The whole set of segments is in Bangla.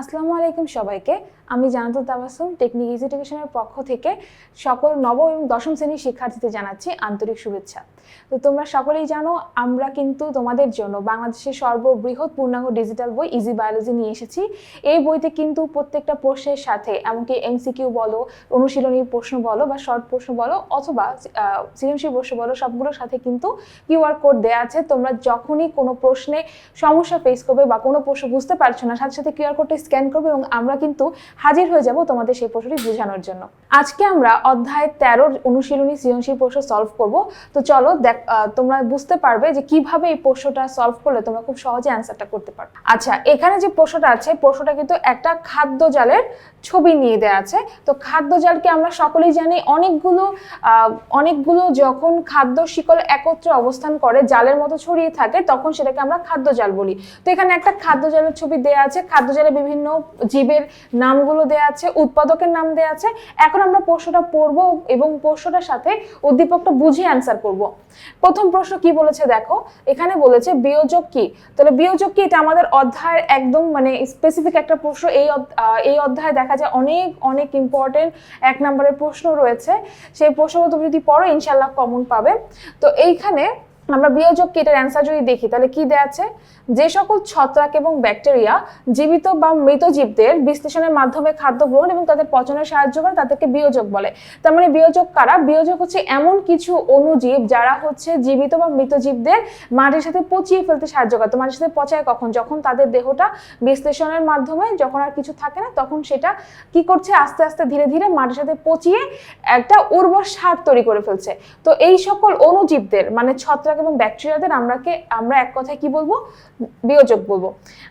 আসসালামু আলাইকুম সবাইকে। আমি জানাত তাবাসুম, টেকনিক এডুকেশনের পক্ষ থেকে সকল নবম এবং দশম শ্রেণির শিক্ষার্থীদের জানাচ্ছি আন্তরিক শুভেচ্ছা। তো তোমরা সকলেই জানো, আমরা কিন্তু তোমাদের জন্য বাংলাদেশের সর্ববৃহৎ পূর্ণাঙ্গ ডিজিটাল বই ইজি বায়োলজি নিয়ে এসেছি। এই বইতে কিন্তু প্রত্যেকটা প্রশ্নের সাথে, এমনকি এমসিকিউ বলো, অনুশীলনীর প্রশ্ন বলো বা শর্ট প্রশ্ন বলো অথবা সৃজনশীল প্রশ্ন বলো, সবগুলোর সাথে কিন্তু কিউআর কোড দেওয়া আছে। তোমরা যখনই কোনো প্রশ্নে সমস্যা ফেস করবে বা কোনো প্রশ্ন বুঝতে পারছ না, সাথে সাথে কিউআর কোডটা স্ক্যান করবে এবং আমরা কিন্তু হাজির হয়ে যাব তোমাদের সেই প্রশ্নটি বোঝানোর জন্য। আজকে আমরা অধ্যায় তেরোর অনুশীলনী সৃজনশীল প্রশ্ন সলভ করব। তো চলো দেখ তোমরা বুঝতে পারবে যে কীভাবে এই প্রশ্নটা সলভ করলে তোমরা খুব সহজে অ্যান্সারটা করতে পারবে। আচ্ছা এখানে যে প্রশ্নটা আছে, প্রশ্নটা কিন্তু একটা খাদ্য জালের ছবি নিয়ে দেওয়া আছে। তো খাদ্য জালকে আমরা সকলেই জানি, অনেকগুলো অনেকগুলো যখন খাদ্য শিকল একত্রে অবস্থান করে, জালের মতো ছড়িয়ে থাকে, তখন সেটাকে আমরা খাদ্য জাল বলি। তো এখানে একটা খাদ্য জালের ছবি দেওয়া আছে, খাদ্য জালে বিভিন্ন জীবের নামগুলো দেওয়া আছে, উৎপাদকের নাম দেওয়া আছে। এখন আমরা প্রশ্নটা পড়ব এবং প্রশ্নটার সাথে উদ্দীপকটা বুঝে অ্যান্সার করব। প্রথম প্রশ্ন কি বলেছে দেখো? এখানে বলেছে বিয়োজক কি? তাহলে বিয়োজক কি? এটা আমাদের অধ্যায়ের একদম মানে স্পেসিফিক একটা প্রশ্ন। এই এই অধ্যায়ে দেখা যায় অনেক অনেক ইম্পর্টেন্ট এক নম্বরের প্রশ্ন রয়েছে। সেই প্রশ্নগুলো তুমি যদি পড়ো ইনশাল্লাহ কমন পাবে। তো এইখানে আমরা বিয়োজক কি এটার অ্যান্সার যদি দেখি, তাহলে কি দেয়া আছে? যে সকল ছত্রাক এবং ব্যাকটেরিয়া জীবিত বা মৃত জীবদের বিশ্লেষণের মাধ্যমে খাদ্য গ্রহণ এবং তাদের পচনে সাহায্য করে তাদেরকে বিয়োজক বলে। তার মানে বিয়োজক কারা? বিয়োজক হচ্ছে এমন কিছু অনুজীব যারা হচ্ছে জীবিত বা মৃত জীবদের মাটির সাথে পচিয়ে ফেলতে সাহায্য করে। তো মাটির সাথে পচায় কখন? যখন তাদের দেহটা বিশ্লেষণের মাধ্যমে যখন আর কিছু থাকে না, তখন সেটা কি করছে? আস্তে আস্তে ধীরে ধীরে মাটির সাথে পচিয়ে একটা উর্বর সার তৈরি করে ফেলছে। তো এই সকল অনুজীবদের মানে ছত্রাক এবং ব্যাকটেরিয়াদের আমরাকে, আমরা এক কথায় কি বলব? বিয়োজক বলব।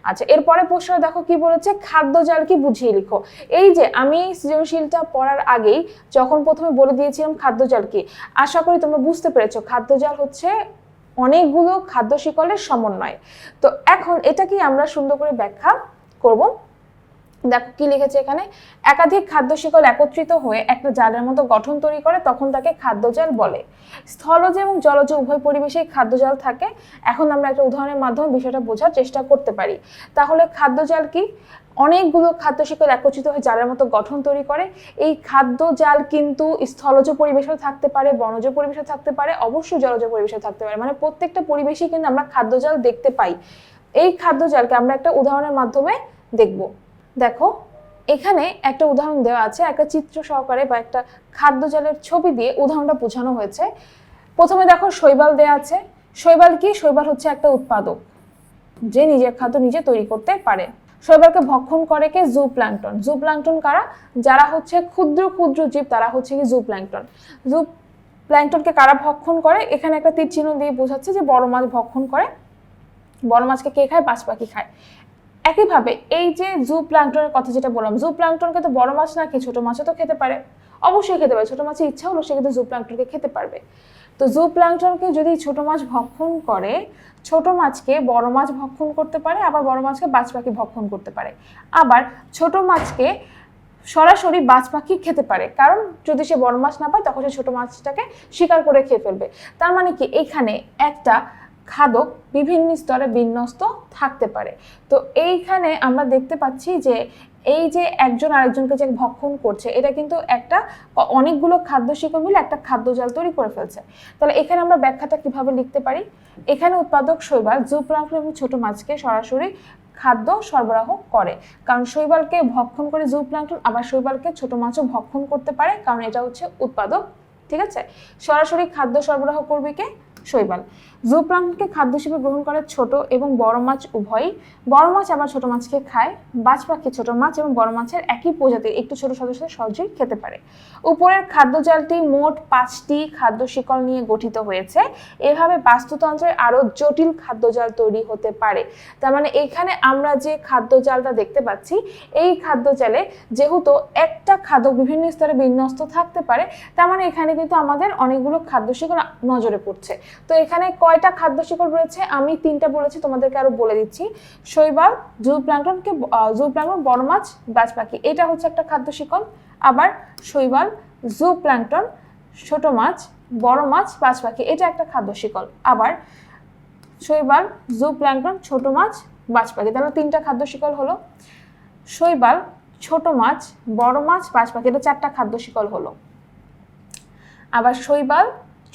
আচ্ছা এরপরে প্রশ্ন দেখো কি বলেছে? খাদ্য জাল কি বুঝিয়ে লিখো? এই যে, আমি সৃজনশীলটা পড়ার আগেই যখন প্রথমে বলে দিয়েছিলাম খাদ্য জাল কি, আশা করি তোমরা বুঝতে পেরেছ, খাদ্য জাল হচ্ছে অনেকগুলো খাদ্য শিকলের সমন্বয়। তো এখন এটা কি আমরা সুন্দর করে ব্যাখ্যা করব। দেখো, কি লিখেছে এখানে? একাধিক খাদ্য শিকল একত্রিত হয়ে একটা জালের মতো গঠন তৈরি করে, তখন তাকে খাদ্য জাল বলে। স্থলজ এবং জলজ উভয় পরিবেশেই খাদ্য জাল থাকে। এখন আমরা একটা উদাহরণের মাধ্যমে বিষয়টা বোঝার চেষ্টা করতে পারি। তাহলে খাদ্য জাল কি? অনেকগুলো খাদ্য শিকল একত্রিত হয়ে জালের মতো গঠন তৈরি করে। এই খাদ্য জাল কিন্তু স্থলজ পরিবেশেও থাকতে পারে, বনজ পরিবেশে থাকতে পারে, অবশ্যই জলজ পরিবেশে থাকতে পারে। মানে প্রত্যেকটা পরিবেশেই কিন্তু আমরা খাদ্য জাল দেখতে পাই। এই খাদ্য জালকে আমরা একটা উদাহরণের মাধ্যমে দেখব। দেখো, এখানে একটা উদাহরণ দেওয়া আছে, একটা চিত্র সহকারে বা একটা খাদ্য জালের ছবি দিয়ে উদাহরণটা বোঝানো হয়েছে। প্রথমে দেখো শৈবাল দেওয়া আছে। শৈবাল কি? শৈবাল হচ্ছে একটা উৎপাদক, যে নিজের খাদ্য নিজে তৈরি করতে পারে। শৈবালকে ভক্ষণ করে কে? জু প্ল্যাংটন জু প্ল্যাংটন কারা? যারা হচ্ছে ক্ষুদ্র ক্ষুদ্র জীব, তারা হচ্ছে কি? জু প্ল্যাংটন জু প্ল্যাংটনকে কারা ভক্ষণ করে? এখানে একটা তীর চিহ্ন দিয়ে বোঝাচ্ছে যে বড় মাছ ভক্ষণ করে। বড় মাছকে কে খায়? বাজ পাখি খায়। একইভাবে এই যে জু প্ল্যাংটনের কথা যেটা বললাম জু প্ল্যাংটনকে তো বড় মাছ না খেয়ে ছোট মাছও তো খেতে পারে। অবশ্যই খেতে পারে, ছোট মাছের ইচ্ছা হলো সে কিন্তু জু প্ল্যাংটনকে খেতে পারবে। তো জু প্ল্যাংটনকে যদি ছোট মাছ ভক্ষণ করে, ছোট মাছকে বড় মাছ ভক্ষণ করতে পারে, আবার বড় মাছকে বাজ পাখি ভক্ষণ করতে পারে। আবার ছোট মাছকে সরাসরি বাজ পাখি খেতে পারে, কারণ যদি সে বড় মাছ না পায়, তখন সে ছোট মাছটাকে শিকার করে খেয়ে ফেলবে। তার মানে কি, এখানে একটা খাদক বিভিন্ন স্তরে বিন্যস্ত থাকতে পারে। তো এইখানে আমরা দেখতে পাচ্ছি যে এই যে একজন আরেকজনকে যে ভক্ষণ করছে, এটা কিন্তু একটা অনেকগুলো খাদ্য শিকল মিলে একটা খাদ্য জাল তৈরি করে ফেলছে। তাহলে এখানে আমরা ব্যাখ্যাটা কীভাবে লিখতে পারি? এখানে উৎপাদক শৈবাল জুপ্লাঙ্ক এবং ছোট মাছকে সরাসরি খাদ্য সরবরাহ করে। কারণ শৈবালকে ভক্ষণ করে জু জুপ্লাঙ্কটন আবার শৈবালকে ছোট মাছও ভক্ষণ করতে পারে, কারণ এটা হচ্ছে উৎপাদক। ঠিক আছে? সরাসরি খাদ্য সরবরাহ করবে কে? শৈবাল। জুপ্লাঙ্ককে খাদ্য হিসেবে গ্রহণ করে ছোট এবং বড় মাছ উভয়ই। বড় মাছ আবার ছোট মাছকে খায় বাজ পাখি ছোট মাছ এবং বড় মাছের একই প্রজাতির একটু ছোট সদস্য সহজেই খেতে পারে। উপরের খাদ্য জালটি মোট পাঁচটি খাদ্য শিকল নিয়ে গঠিত হয়েছে। এভাবে বাস্তুতন্ত্রের আরও জটিল খাদ্য জাল তৈরি হতে পারে। তার মানে এখানে আমরা যে খাদ্য জালটা দেখতে পাচ্ছি, এই খাদ্য জালে যেহেতু একটা খাদ্য বিভিন্ন স্তরে বিন্যস্ত থাকতে পারে, তার মানে এখানে কিন্তু আমাদের অনেকগুলো খাদ্য শিকল নজরে পড়ছে। তো এখানে কয়টা খাদ্য শিকল রয়েছে, আমি তিনটা বলেছি, তোমাদেরকে আরও বলে দিচ্ছি। শৈবাল জু প্ল্যাংটনকে জু প্ল্যাংটন বড় মাছ বাজ পাখি এটা হচ্ছে একটা খাদ্য শিকল আবার শৈবাল জু প্ল্যাংটন ছোট মাছ বড় মাছ বাজ পাখি এটা একটা খাদ্য শিকল আবার শৈবাল জু প্ল্যাংটন ছোট মাছ বাজ পাখি তাহলে তিনটা খাদ্য শিকল হলো। শৈবাল ছোট মাছ বড় মাছ বাজ পাখি এটা চারটা খাদ্য শিকল হলো। আবার শৈবাল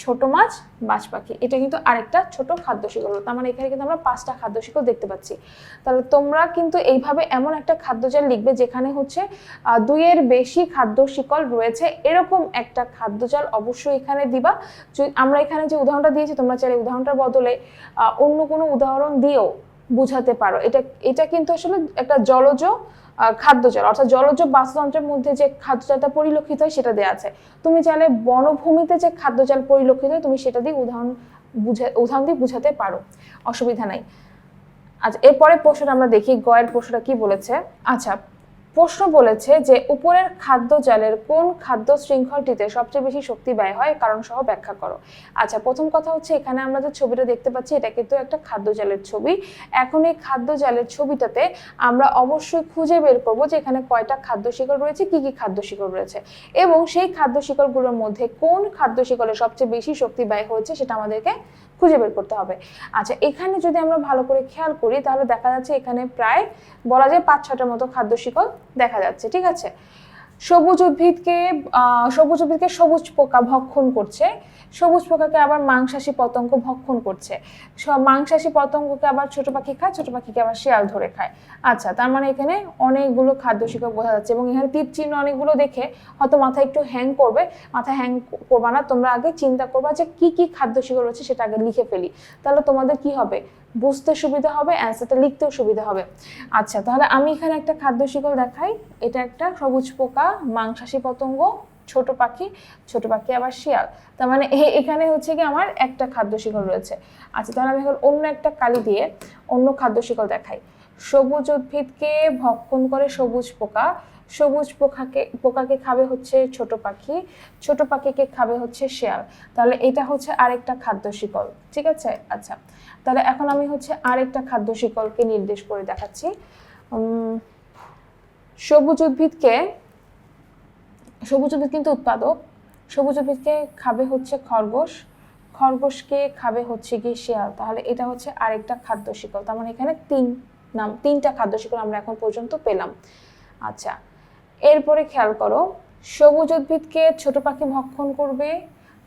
ছোট মাছ বাজ পাখি। এটা কিন্তু আরেকটা ছোট খাদ্য শিকল তার মানে এখানে কিন্তু আমরা পাঁচটা খাদ্য শিকল দেখতে পাচ্ছি। তাহলে তোমরা কিন্তু এইভাবে এমন একটা খাদ্যজাল লিখবে যেখানে হচ্ছে দুইয়ের বেশি খাদ্য শিকল রয়েছে। এরকম একটা খাদ্যজাল অবশ্যই এখানে দিবা। আমরা এখানে যে উদাহরণটা দিয়েছি, তোমরা চাইলে উদাহরণটার বদলে অন্য কোনো উদাহরণ দিয়েও বুঝাতে পারো। এটা এটা কিন্তু আসলে একটা জলজ খাদ্যজাল অর্থাৎ জলজ বাস্তুতন্ত্রের মধ্যে যে খাদ্যজালটা পরিলক্ষিত হয় সেটা দেওয়া আছে। তুমি চাইলে বনভূমিতে যে খাদ্যজাল পরিলক্ষিত হয় তুমি সেটা দিয়ে উদাহরণ বুঝা, উদাহরণ দিয়ে বুঝাতে পারো। অসুবিধা নাই। আচ্ছা এরপরে প্রশ্নটা আমরা দেখি। গয়ের প্রশ্নটা কি বলেছে? আচ্ছা প্রশ্ন বলেছে যে উপরের খাদ্য জালের কোন খাদ্য শৃঙ্খলটিতে সবচেয়ে বেশি শক্তি ব্যয় হয় কারণ সহ ব্যাখ্যা করো। আচ্ছা প্রথম কথা হচ্ছে এখানে আমরা যে ছবিটা দেখতে পাচ্ছি, এটা কিন্তু একটা খাদ্য জালের ছবি। এখন এই খাদ্য জালের ছবিটাতে আমরা অবশ্যই খুঁজে বের করব যে এখানে কয়টা খাদ্য শিকড় রয়েছে, কি কি খাদ্য শিকড় রয়েছে। এবং সেই খাদ্য শিকড়গুলোর মধ্যে কোন খাদ্য শিকড়ে সবচেয়ে বেশি শক্তি ব্যয় হয়েছে, সেটা আমাদেরকে খুঁজে বের করতে হবে। আচ্ছা এখানে যদি আমরা ভালো করে খেয়াল করি, তাহলে দেখা যাচ্ছে এখানে প্রায় বলা যায় পাঁচ ছটার মতো খাদ্য শিকল দেখা যাচ্ছে, ঠিক আছে? সবুজ উদ্ভিদকে সবুজ উদ্ভিদকে সবুজ পোকা ভক্ষণ করছে। সবুজ পোকাকে আবার মাংসাশী পতঙ্গ ভক্ষণ করছে। মাংসাশী পতঙ্গকে আবার ছোট পাখি খায়, ছোট পাখিকে আবার শিয়াল ধরে খায়। আচ্ছা তার মানে এখানে অনেকগুলো খাদ্য শিকড় বোঝা যাচ্ছে এবং এখানে তীর চিহ্ন অনেকগুলো দেখে হয়তো মাথায় একটু হ্যাং করবে। মাথায় হ্যাং করবা না, তোমরা আগে চিন্তা করবা যে কি কি খাদ্য শিকড় রয়েছে সেটা আগে লিখে ফেলি। তাহলে তোমাদের কি হবে? বুঝতে সুবিধা হবে অ্যান্সারটা লিখতেও সুবিধা হবে। আচ্ছা তাহলে আমি এখানে একটা খাদ্য শিকল দেখাই। এটা একটা সবুজ পোকা, মাংসাশী পতঙ্গ, ছোট পাখি ছোট পাখি আবার শিয়াল। তার মানে এখানে হচ্ছে কি আমার একটা খাদ্য শিকল রয়েছে। আচ্ছা তাহলে আমি এখন অন্য একটা কালি দিয়ে অন্য খাদ্য শিকল দেখাই। সবুজ উদ্ভিদকে ভক্ষণ করে সবুজ পোকা সবুজ পোকাকে পোকাকে খাবে হচ্ছে ছোট পাখি, ছোট পাখিকে খাবে হচ্ছে শেয়াল। তাহলে এটা হচ্ছে আরেকটা খাদ্য শিকল, ঠিক আছে? আচ্ছা তাহলে এখন আমি হচ্ছে আরেকটা খাদ্য শিকলকে নির্দেশ করে দেখাচ্ছি। সবুজ উদ্ভিদকে, সবুজ উদ্ভিদ কিন্তু উৎপাদক। সবুজ উদ্ভিদকে খাবে হচ্ছে খরগোশ, খরগোশকে খাবে হচ্ছে কি শেয়াল। তাহলে এটা হচ্ছে আরেকটা খাদ্য শিকল। তার মানে এখানে তিন নাম, তিনটা খাদ্য শিকল আমরা এখন পর্যন্ত পেলাম। আচ্ছা এরপরে খেয়াল করো, সবুজ উদ্ভিদকে ছোট পাখি ভক্ষণ করবে,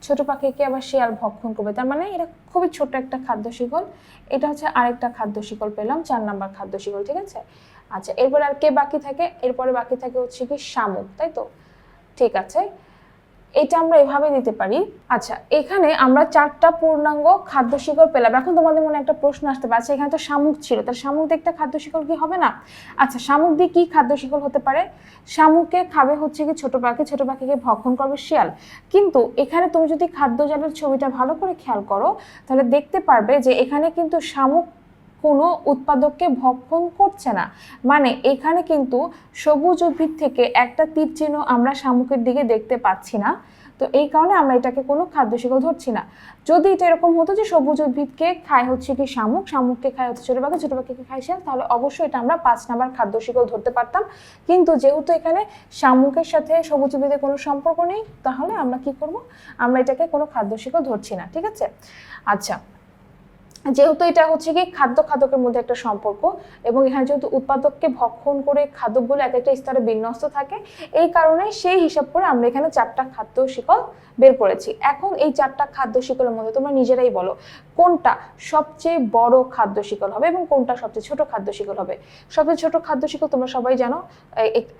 ছোট পাখিকে আবার শিয়াল ভক্ষণ করবে। তার মানে এটা খুবই ছোট একটা খাদ্য শিকল। এটা হচ্ছে আরেকটা খাদ্য শিকল পেলাম, চার নাম্বার খাদ্য শিকল, ঠিক আছে? আচ্ছা এরপরে আর কে বাকি থাকে? এরপরে বাকি থাকে হচ্ছে কি শামুক, তাই তো? ঠিক আছে। এটা আমরা এভাবে দিতে পারি। আচ্ছা এখানে আমরা চারটা পূর্ণাঙ্গ খাদ্য শিকল পেলাম। এখন তোমাদের মনে একটা প্রশ্ন আসতে পারে আচ্ছা, এখানে তো শামুক ছিল তাহলে শামুক দিয়ে একটা খাদ্য শিকল কি হবে না? আচ্ছা শামুক দিয়ে কি খাদ্য শিকল হতে পারে? শামুককে খাবে হচ্ছে কি ছোট পাখি ছোট পাখিকে ভক্ষণ করবে শিয়াল। কিন্তু এখানে তুমি যদি খাদ্য জালের ছবিটা ভালো করে খেয়াল করো তাহলে দেখতে পারবে যে এখানে কিন্তু শামুক কোনো উৎপাদককে ভক্ষণ করছে না। মানে এখানে কিন্তু সবুজ উদ্ভিদ থেকে একটা তীর চিহ্ন আমরা শামুকের দিকে দেখতে পাচ্ছি না। তো এই কারণে আমরা এটাকে কোনো খাদ্য শিকল ধরছি না। যদি এটা এরকম হতো যে সবুজ উদ্ভিদকে খায় হচ্ছে কি শামুক, শামুককে খায় হচ্ছে ছোটো পাখি, ছোটো পাখিকে খায় শিয়াল, তাহলে অবশ্যই এটা আমরা পাঁচ নাম্বার খাদ্য শিকল ধরতে পারতাম। কিন্তু যেহেতু এখানে শামুকের সাথে সবুজ উদ্ভিদের কোনো সম্পর্ক নেই, তাহলে আমরা কি করব? আমরা এটাকে কোনো খাদ্য শিকল ধরছি না, ঠিক আছে? আচ্ছা যেহেতু এটা হচ্ছে কি খাদ্য খাদকের মধ্যে একটা সম্পর্ক, এবং এখানে যেহেতু উৎপাদককে ভক্ষণ করে খাদকগুলো এক একটা স্তরে বিন্যস্ত থাকে, এই কারণে সেই হিসাব করে আমরা এখানে চারটা খাদ্য শিকল বের করেছি। এখন এই চারটা খাদ্য শিকলের মধ্যে তোমরা নিজেরাই বলো, কোনটা সবচেয়ে বড় খাদ্য শিকল হবে এবং কোনটা সবচেয়ে ছোট খাদ্য শিকল হবে? সবচেয়ে ছোট খাদ্য শিকল তোমরা সবাই জানো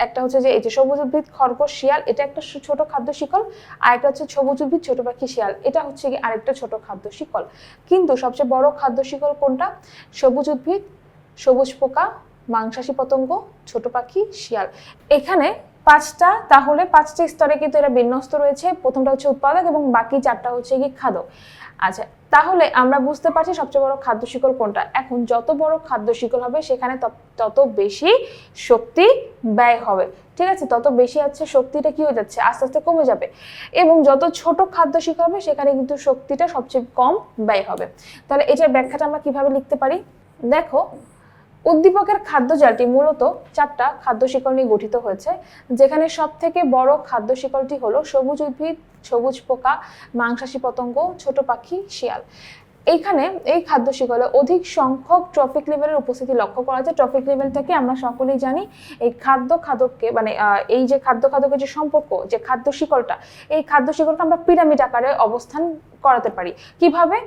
একটা হচ্ছে যে এই যে সবুজ উদ্ভিদ, খরগোশ, শিয়াল, এটা একটা ছোট খাদ্য শিকল, আর একটা হচ্ছে সবুজ উদ্ভিদ, ছোট পাখি, শিয়াল, এটা হচ্ছে কি আরেকটা ছোট খাদ্য শিকল। কিন্তু সবচেয়ে বড় খাদ্য শিকল কোনটা? সবুজ উদ্ভিদ, সবুজ পোকা, মাংসাশী পতঙ্গ, ছোট পাখি, শিয়াল। এখানে পাঁচটা, তাহলে পাঁচটি স্তরে কিন্তু এরা বিন্যস্ত রয়েছে। প্রথমটা হচ্ছে উৎপাদক এবং বাকি চারটা হচ্ছে কি খাদক। আচ্ছা তাহলে আমরা বুঝতে পারছি সবচেয়ে বড় খাদ্য শিকল কোনটা। এখন যত বড় খাদ্য শিকল হবে, সেখানে তত- বেশি শক্তি ব্যয় হবে। ঠিক আছে, তত বেশি আছে শক্তিটা কি হয়ে যাচ্ছে? আস্তে আস্তে কমে যাবে। এবং যত ছোট খাদ্য শিকল হবে, সেখানে কিন্তু শক্তিটা সবচেয়ে কম ব্যয় হবে। তাহলে এটার ব্যাখ্যাটা আমরা কীভাবে লিখতে পারি? দেখো উদ্দীপকের খাদ্য জালটি মূলত চারটা খাদ্য শিকল নিয়ে গঠিত হয়েছে, যেখানে সব থেকে বড় খাদ্য শিকলটি হলো সবুজ উদ্ভিদ, সবুজ পোকা, মাংসাশী পতঙ্গ, ছোট পাখি, শিয়াল। এইখানে এই খাদ্য শিকলে অধিক সংখ্যক ট্রফিক লেভেলের উপস্থিতি লক্ষ্য করা যায়। ট্রফিক লেভেলটাকে আমরা সকলেই জানি এই খাদ্য খাদককে মানে এই যে খাদ্য খাদকের যে সম্পর্ক, যে খাদ্য শিকলটা, এই খাদ্য শিকলকে আমরা পিরামিড আকারে অবস্থান করাতে পারি। কীভাবে?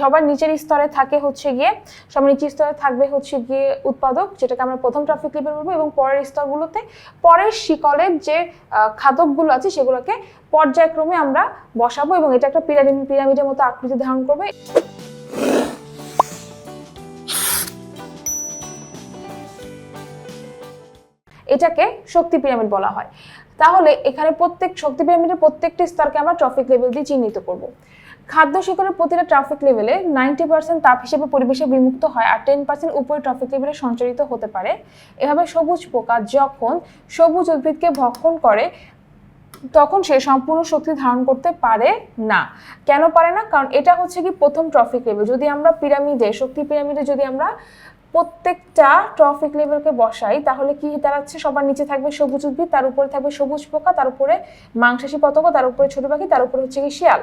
সবার নিচের স্তরে থাকে হচ্ছে গিয়ে, সবার নিচের স্তরে থাকবে হচ্ছে গিয়ে উৎপাদক, যেটাকে আমরা প্রথম ট্রাফিক লেভেল বলব, এবং পরের স্তরগুলোতে পরের শিকলের যে খাদকগুলো আছে, সেগুলোকে পর্যায়ক্রমে আমরা বসাবো, এবং এটা একটা পিরামিড, পিরামিডের মতো আকৃতি ধারণ করবে। এটাকে শক্তি পিরামিড বলা হয়। তাহলে এখানে প্রত্যেক, শক্তি পিরামিডের প্রত্যেকটি স্তরকে আমরা ট্রফিক লেভেল দিয়ে চিহ্নিত করব। খাদ্য শিকরের প্রতিটা ট্রাফিক লেভেলে নাইনটি পার্সেন্ট তাপ হিসেবে পরিবেশে বিমুক্ত হয় আর টেন পার্সেন্ট উপরে ট্রাফিক লেভেলে সঞ্চারিত হতে পারে। এভাবে সবুজ পোকা যখন সবুজ উদ্ভিদকে ভক্ষণ করে, তখন সে সম্পূর্ণ শক্তি ধারণ করতে পারে না। কেন পারে না? কারণ এটা হচ্ছে কি প্রথম ট্রফিক লেভেল যদি আমরা পিরামিডে, শক্তি পিরামিডে যদি আমরা প্রত্যেকটা ট্রফিক লেভেলকে বসাই, তাহলে কি দাঁড়াচ্ছে? সবার নিচে থাকবে সবুজ উদ্ভিদ, তার উপরে থাকবে সবুজ পোকা, তার উপরে মাংসাশী পতঙ্গ, তার উপরে ছোট পাখি, তার উপরে হচ্ছে কি শিয়াল।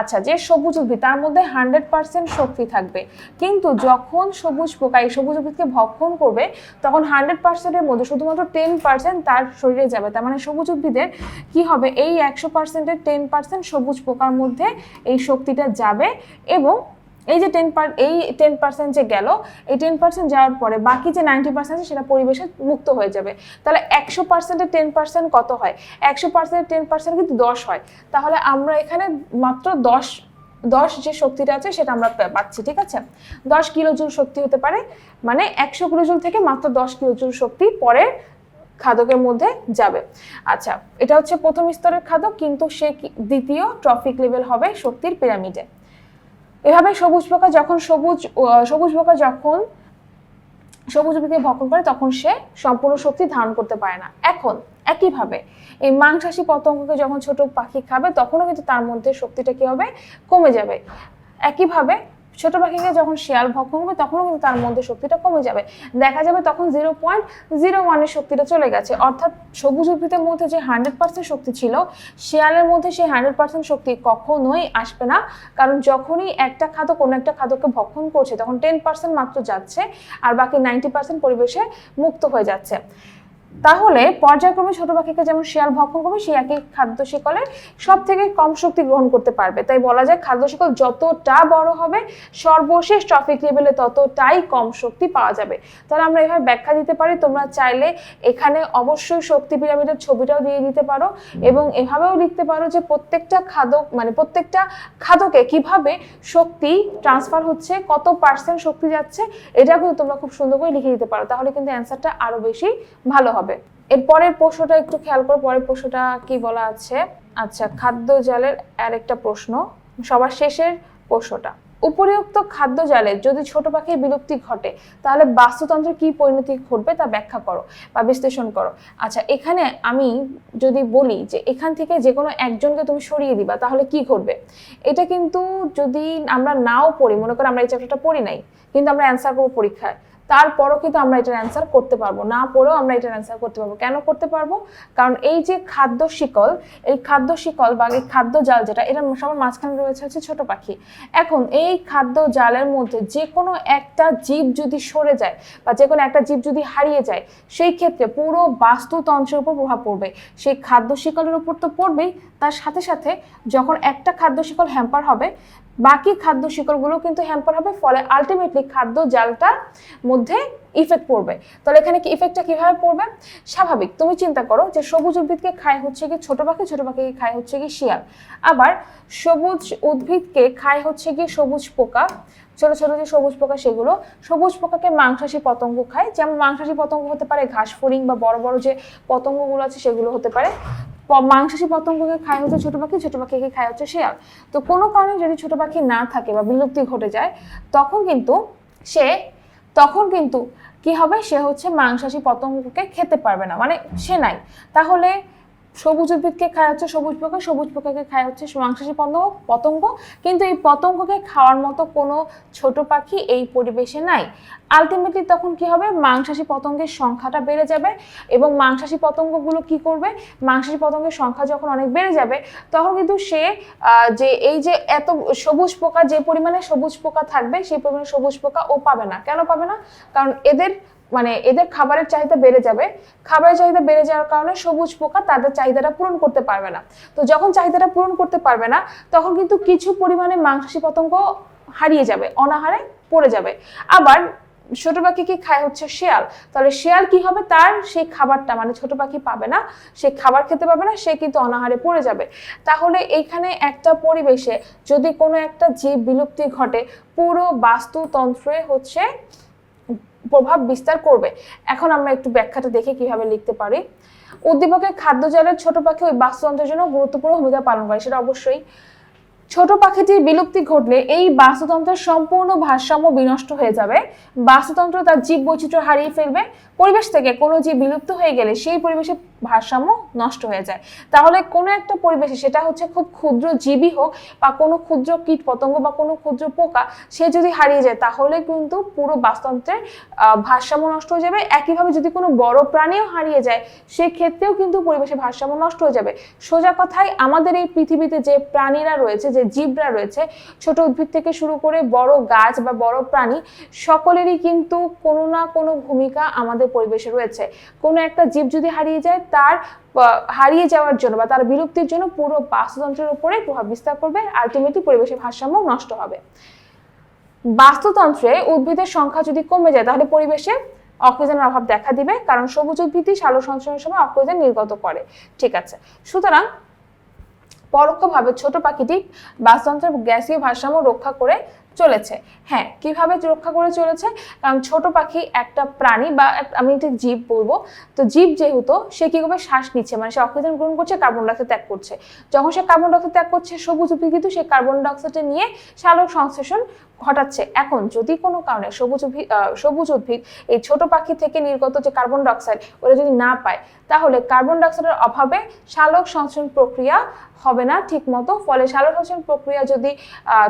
আচ্ছা যে সবুজ উদ্ভিদ, তার মধ্যে হান্ড্রেড পার্সেন্ট শক্তি থাকবে। কিন্তু যখন সবুজ পোকা এই সবুজ উদ্ভিদকে ভক্ষণ করবে, তখন হান্ড্রেড পার্সেন্টের মধ্যে শুধুমাত্র টেন পার্সেন্ট তার শরীরে যাবে। তার মানে সবুজ উদ্ভিদের কি হবে? এই একশো পার্সেন্টের টেন পার্সেন্ট সবুজ পোকার মধ্যে এই শক্তিটা যাবে এবং এই যে টেন পার এই টেন পার্সেন্ট যে গেল, এই টেন পার্সেন্ট যাওয়ার পরে বাকি যে নাইনটি পার্সেন্ট সেটা পরিবেশে মুক্ত হয়ে যাবে। তাহলে একশো পার্সেন্টের টেন পার্সেন্ট কত হয়? একশো পার্সেন্টের টেন পার্সেন্ট কিন্তু দশ হয়। তাহলে আমরা এখানে মাত্র দশ দশ যে শক্তিটা আছে সেটা আমরা পাচ্ছি, ঠিক আছে? দশ কিলোজুল শক্তি হতে পারে মানে একশো কিলোজুল থেকে মাত্র দশ কিলোজুল শক্তি পরে খাদকের মধ্যে যাবে। আচ্ছা এটা হচ্ছে প্রথম স্তরের খাদক, কিন্তু সে দ্বিতীয় ট্রফিক লেভেল হবে শক্তির পিরামিডে এভাবে সবুজ পোকা যখন সবুজ সবুজ পোকা যখন সবুজ উদ্ভিদকে ভক্ষণ করে, তখন সে সম্পূর্ণ শক্তি ধারণ করতে পারে না। এখন, একইভাবে, এই মাংসাশী পতঙ্গকে যখন ছোট পাখি খাবে, তখনও কিন্তু তার মধ্যে শক্তিটা কি হবে? কমে যাবে। একইভাবে ছোট পাখিকে যখন শিয়াল ভক্ষণ করবে তখনও কিন্তু তার মধ্যে শক্তিটা কমে যাবে। দেখা যাবে তখন জিরো পয়েন্ট জিরো ওয়ানের শক্তিটা চলে গেছে। অর্থাৎ সবুজ উদ্ভিদের মধ্যে যে হান্ড্রেড পার্সেন্ট শক্তি ছিল, শিয়ালের মধ্যে সেই হান্ড্রেড পার্সেন্ট শক্তি কখনোই আসবে না। কারণ যখনই একটা খাদক কোনো একটা খাদককে ভক্ষণ করছে, তখন টেন পার্সেন্ট মাত্র যাচ্ছে, আর বাকি নাইনটি পার্সেন্ট পরিবেশে মুক্ত হয়ে যাচ্ছে। তাহলে পর্যায়ক্রমে ছোট পাখিকে যেমন শিয়াল ভক্ষণ করবে, সেই একই খাদ্য শিকলের সব থেকে কম শক্তি গ্রহণ করতে পারবে। তাই বলা যায় খাদ্য শিকল যতটা বড় হবে, সর্বশেষ ট্রফিক লেভেলে ততটাই কম শক্তি পাওয়া যাবে। তাহলে আমরা এভাবে ব্যাখ্যা দিতে পারি, তোমরা চাইলে এখানে অবশ্যই শক্তি পিরামিডের ছবিটাও দিয়ে দিতে পারো এবং এভাবেও লিখতে পারো যে প্রত্যেকটা খাদক মানে প্রত্যেকটা খাদকে কীভাবে শক্তি ট্রান্সফার হচ্ছে, কত পার্সেন্ট শক্তি যাচ্ছে, এটা কিন্তু তোমরা খুব সুন্দর করে লিখে দিতে পারো। তাহলে কিন্তু অ্যান্সারটা আরও বেশি ভালো হবে। এর পরের প্রশ্নটা একটু খেয়াল করো, পরের প্রশ্নটা কি বলা আছে? আচ্ছা খাদ্য জালের আর একটা প্রশ্ন, সবার শেষের প্রশ্নটা। উপরিউক্ত খাদ্য জালে যদি ছোট পাখির বিলুপ্তি ঘটে, তাহলে বাস্তুতন্ত্রের কি পরিণতি ঘটবে তা ব্যাখ্যা করো বা বিশ্লেষণ করো। আচ্ছা এখানে আমি যদি বলি যে এখান থেকে যে কোনো একজনকে তুমি সরিয়ে দিবা, তাহলে কি ঘটবে? এটা কিন্তু যদি আমরা নাও পড়ি, মনে করো আমরা এই চ্যাপ্টারটা পড়ি নাই, কিন্তু আমরা অ্যান্সার করব পরীক্ষায়। তারপরও কিন্তু আমরা এটার অ্যান্সার করতে পারব। না পড়েও আমরা এটার অ্যান্সার করতে পারব। কেন করতে পারব? কারণ এই যে খাদ্য শিকল, এই খাদ্য শিকল বা এই খাদ্য জাল যেটা এটা সবার মাঝখানে রয়েছে হচ্ছে ছোট পাখি। এখন এই খাদ্য জালের মধ্যে যে কোনো একটা জীব যদি সরে যায় বা যে কোনো একটা জীব যদি হারিয়ে যায়, সেই ক্ষেত্রে পুরো বাস্তুতন্ত্রের উপর প্রভাব পড়বে। সেই খাদ্য শিকলের উপর তো পড়বেই। তার সাথে সাথে যখন একটা খাদ্য শিকল হ্যাম্পার হবে বাকি খাদ্য শিকড়গুলো কিন্তু হ্যাম্পার হবে, ফলে আলটিমেটলি খাদ্য জালটার মধ্যে ইফেক্ট পড়বে। তাহলে এখানে কি ইফেক্টটা কীভাবে পড়বে? স্বাভাবিক, তুমি চিন্তা করো যে সবুজ উদ্ভিদকে খায় হচ্ছে কি ছোট পাখি, ছোট পাখিকে খায় হচ্ছে কি শিয়াল। আবার সবুজ উদ্ভিদকে খায় হচ্ছে কি সবুজ পোকা, ছোট ছোট যে সবুজ পোকা সেগুলো, সবুজ পোকাকে মাংসাশী পতঙ্গ খায়। যেমন মাংসাশী পতঙ্গ হতে পারে ঘাস, ফড়িং বা বড় বড় যে পতঙ্গগুলো আছে সেগুলো হতে পারে। মাংসাশী পতঙ্গকে খায় হচ্ছে ছোট পাখি, ছোট পাখিকে খায় হচ্ছে শেয়াল। তো কোনো কারণে যদি ছোট পাখি না থাকে বা বিলুপ্তি ঘটে যায়, তখন কিন্তু সে, তখন কিন্তু কি হবে? সে হচ্ছে মাংসাশী পতঙ্গকে খেতে পারবে না। মানে সে নাই। তাহলে সবুজ উদ্ভিদকে খায় হচ্ছে সবুজ পোকা, সবুজ পোকাকে খায় হচ্ছে মাংসাশী পতঙ্গ পতঙ্গ। কিন্তু এই পতঙ্গকে খাওয়ার মতো কোনো ছোট পাখি এই পরিবেশে নাই। আলটিমেটলি তখন কি হবে? মাংসাশী পতঙ্গের সংখ্যাটা বেড়ে যাবে এবং মাংসাশী পতঙ্গগুলো কি করবে? মাংসাশী পতঙ্গের সংখ্যা যখন অনেক বেড়ে যাবে, তখন কিন্তু সে যে এই যে এত সবুজ পোকা, যে পরিমাণে সবুজ পোকা থাকবে, সেই পরিমাণে সবুজ পোকা ও পাবে না। কেন পাবে না? কারণ এদের মানে এদের খাবারের চাহিদা বেড়ে যাবে। খাবারের চাহিদা বেড়ে যাওয়ার কারণে সবুজ পোকা তাদের চাহিদাটা পূরণ করতে পারবে না। তো যখন চাহিদাটা পূরণ করতে পারবে না, তখন কিন্তু কিছু পরিমাণে মাংসাশী পতঙ্গ হারিয়ে যাবে, অনাহারে পড়ে যাবে। আবার ছোট পাখি কি খায় হচ্ছে শেয়াল? তাহলে শেয়াল কি হবে? তার সেই খাবারটা মানে ছোট পাখি পাবে না, সে খাবার খেতে পাবে না, সে কিন্তু অনাহারে পড়ে যাবে। তাহলে এইখানে একটা পরিবেশে যদি কোনো একটা জীব বিলুপ্তি ঘটে, পুরো বাস্তুতন্ত্রে হচ্ছে প্রভাব বিস্তার করবে। এখন আমরা একটু ব্যাখ্যাটা দেখে কীভাবে লিখতে পারি। উদ্দীপকের খাদ্য জালের ছোট পাখি ওই বাস্তুতন্ত্রের জন্য গুরুত্বপূর্ণ ভূমিকা পালন করে, সেটা অবশ্যই। ছোট পাখিটির বিলুপ্তি ঘটলে এই বাস্তুতন্ত্রের সম্পূর্ণ ভারসাম্য বিনষ্ট হয়ে যাবে। বাস্তুতন্ত্র তার জীব বৈচিত্র্য হারিয়ে ফেলবে পরিবেশ থেকে কোনো জীব বিলুপ্ত হয়ে গেলে সেই পরিবেশে ভারসাম্য নষ্ট হয়ে যায়। তাহলে কোনো একটা পরিবেশে সেটা হচ্ছে খুব ক্ষুদ্র জীবই হোক বা কোনো ক্ষুদ্র কীট পতঙ্গ বা কোনো ক্ষুদ্র পোকা সে যদি হারিয়ে যায় তাহলে কিন্তু পুরো বাস্তুতন্ত্রের আহ, ভারসাম্য নষ্ট হয়ে যাবে। একইভাবে যদি কোনো বড় প্রাণীও হারিয়ে যায় সেক্ষেত্রেও কিন্তু পরিবেশের ভারসাম্য নষ্ট হয়ে যাবে। সোজা কথায় আমাদের এই পৃথিবীতে যে প্রাণীরা রয়েছে যে জীবরা রয়েছে ছোট উদ্ভিদ থেকে শুরু করে বড় গাছ বা বড় প্রাণী সকলেরই কিন্তু কোনো না কোনো ভূমিকা আমাদের পরিবেশে রয়েছে। কোনো একটা জীব যদি হারিয়ে যায়, তার হারিয়ে যাওয়ার জন্য বা তার বিলুপ্তির জন্য পুরো বাস্তুতন্ত্রের উপরে প্রভাব বিস্তার করবে আলটিমেটলি পরিবেশের ভারসাম্য নষ্ট হবে। বাস্তুতন্ত্রে উদ্ভিদের সংখ্যা যদি কমে যায়, তাহলে পরিবেশে অক্সিজেনের অভাব দেখা দিবে, কারণ সবুজ উদ্ভিদই সালোক সংশ্লেষণের সময় অক্সিজেন নির্গত করে। ঠিক আছে। সুতরাং পরোক্ষভাবে ছোট পাখিটি বাস্তুতন্ত্রের গ্যাসীয় ভারসাম্য রক্ষা করে চলেছে। হ্যাঁ কীভাবে রক্ষা করে চলেছে? কারণ ছোট পাখি একটা প্রাণী বা আমি একটা জীব বলব। তো জীব যেহেতু, সে কি করবে? শ্বাস নিচ্ছে। মানে সে অক্সিজেন গ্রহণ করছে, কার্বন ডাইঅক্সাইড ত্যাগ করছে। যখন সে কার্বন ডাইঅক্সাইড ত্যাগ করছে, সবুজ উদ্ভিদ কিন্তু সে কার্বন ডাইঅক্সাইডটা নিয়ে সালোক সংশ্লেষণ ঘটাচ্ছে। এখন যদি কোনো কারণে সবুজ উদ্ভিদ সবুজ উদ্ভিদ এই ছোট পাখি থেকে নির্গত যে কার্বন ডাইঅক্সাইড ওরা যদি না পায়, তাহলে কার্বন ডাইঅক্সাইডের অভাবে সালোক সংশ্লেষণ প্রক্রিয়া হবে না ঠিক মতো ফলে সালোক সংশ্লেষণ প্রক্রিয়া যদি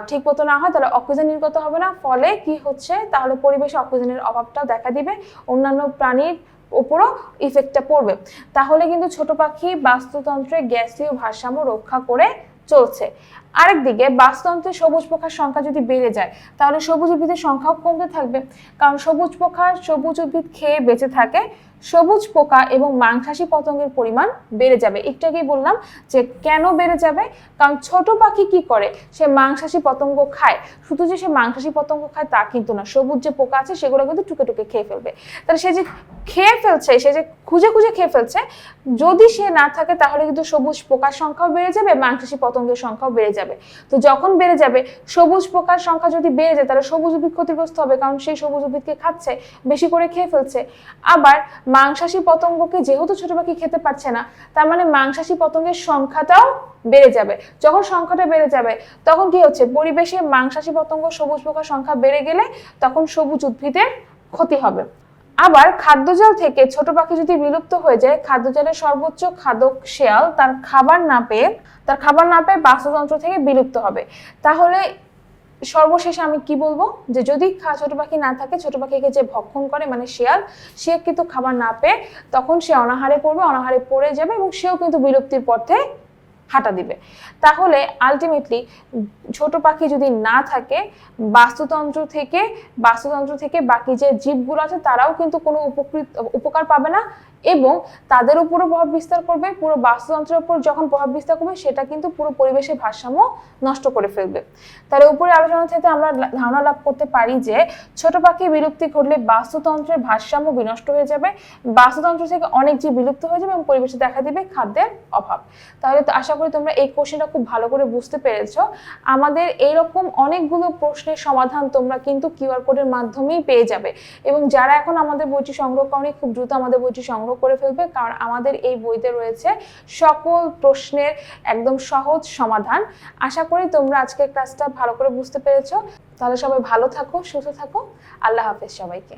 ঠিক মতো না হয়, তাহলে অক্সিজেন নির্গত হবে না। ফলে কি হচ্ছে? তাহলে পরিবেশে অক্সিজেনের অভাবটাও দেখা দিবে। অন্যান্য প্রাণীর উপরও ইফেক্টটা পড়বে। তাহলে কিন্তু ছোট পাখি বাস্তুতন্ত্রে গ্যাসীয় ভারসাম্য রক্ষা করে চলছে। আরেকদিকে, বাস্তুতন্ত্রে সবুজ পোকার সংখ্যা যদি বেড়ে যায়, তাহলে সবুজ উদ্ভিদের সংখ্যাও কমতে থাকবে। কারণ সবুজ পোকা সবুজ উদ্ভিদ খেয়ে বেঁচে থাকে, সবুজ পোকা এবং মাংসাশী পতঙ্গের পরিমাণ বেড়ে যাবে। একটু বললাম যে কেন বেড়ে যাবে? কারণ ছোট পাখি কি করে? সে মাংসাশী পতঙ্গ খায়। শুধু যে সে মাংসাশী পতঙ্গ খায় তা কিন্তু না। সবুজ যে পোকা আছে, সেগুলো কিন্তু টুকে টুকে খেয়ে ফেলবে। তাহলে সে যে খেয়ে ফেলছে, সে যে খুঁজে খুঁজে খেয়ে ফেলছে। যদি সে না থাকে, তাহলে কিন্তু সবুজ পোকার সংখ্যাও বেড়ে যাবে মাংসাশী পতঙ্গের সংখ্যাও বেড়ে যাবে। তো যখন বেড়ে যাবে, সবুজ পোকার সংখ্যা যদি বেড়ে যায়, তাহলে সবুজ উদ্ভিদ ক্ষতিগ্রস্ত হবে, কারণ সেই সবুজ উদ্ভিদকে খাচ্ছে, বেশি করে খেয়ে ফেলছে। আবার মাংসাশী পতঙ্গকে যেহেতু ছোট পাখি খেতে পারছে না, তার মানে মাংসাশী পতঙ্গের সংখ্যাটাও বেড়ে যাবে। যখন সংখ্যাটা বেড়ে যাবে, তখন কি হচ্ছে? পরিবেশে মাংসাশী পতঙ্গ, সবুজ পোকার সংখ্যা বেড়ে গেলে তখন সবুজ উদ্ভিদের ক্ষতি হবে। আবার খাদ্যজাল থেকে ছোট পাখি যদি বিলুপ্ত হয়ে যায়, খাদ্যজালের সর্বোচ্চ খাদক শেয়াল তার খাবার না পেয়ে, তার খাবার না পেয়ে বাস্তুতন্ত্র থেকে বিলুপ্ত হবে। তাহলে সর্বশেষে আমি কি বলব? যে যদি ছোট পাখি না থাকে, ছোট পাখিকে যে ভক্ষণ করে মানে শেয়াল, সে কিন্তু খাবার না পেয়ে তখন সে অনাহারে পড়বে, অনাহারে পড়ে যাবে এবং সেও কিন্তু বিলুপ্তির পথে হাঁটা দিবে। তাহলে আলটিমেটলি ছোট পাখি যদি না থাকে, বাস্তুতন্ত্র থেকে বাস্তুতন্ত্র থেকে বাকি যে জীবগুলো আছে, তারাও কিন্তু কোনো উপকৃত, উপকার পাবে না। এবং তাদের উপরও প্রভাব বিস্তার করবে, পুরো বাস্তুতন্ত্রের উপর যখন প্রভাব বিস্তার করবে, সেটা কিন্তু পুরো পরিবেশের ভারসাম্য নষ্ট করে ফেলবে। তার উপরে আলোচনা থেকে আমরা ধারণা লাভ করতে পারি যে, ছোট পাখি বিলুপ্তি ঘটলে বাস্তুতন্ত্রের ভারসাম্য বিনষ্ট হয়ে যাবে, বাস্তুতন্ত্র থেকে অনেক জীব বিলুপ্ত হয়ে যাবে এবং পরিবেশে দেখা দিবে খাদ্যের অভাব। তাহলে তো আশা করি তোমরা এই কোশ্চেনটা খুব ভালো করে বুঝতে পেরেছ। আমাদের এইরকম অনেকগুলো প্রশ্নের সমাধান তোমরা কিন্তু কিউআর কোডের মাধ্যমেই পেয়ে যাবে। এবং যারা এখন আমাদের বইটি সংগ্রহ করেনি, খুব দ্রুত আমাদের বইটি সংগ্রহ করে ফেলবে, কারণ আমাদের এই বইতে রয়েছে সকল প্রশ্নের একদম সহজ সমাধান। আশা করি তোমরা আজকের ক্লাসটা ভালো করে বুঝতে পেরেছ। তাহলে সবাই ভালো থাকো, সুস্থ থাকো। আল্লাহ হাফেজ সবাইকে।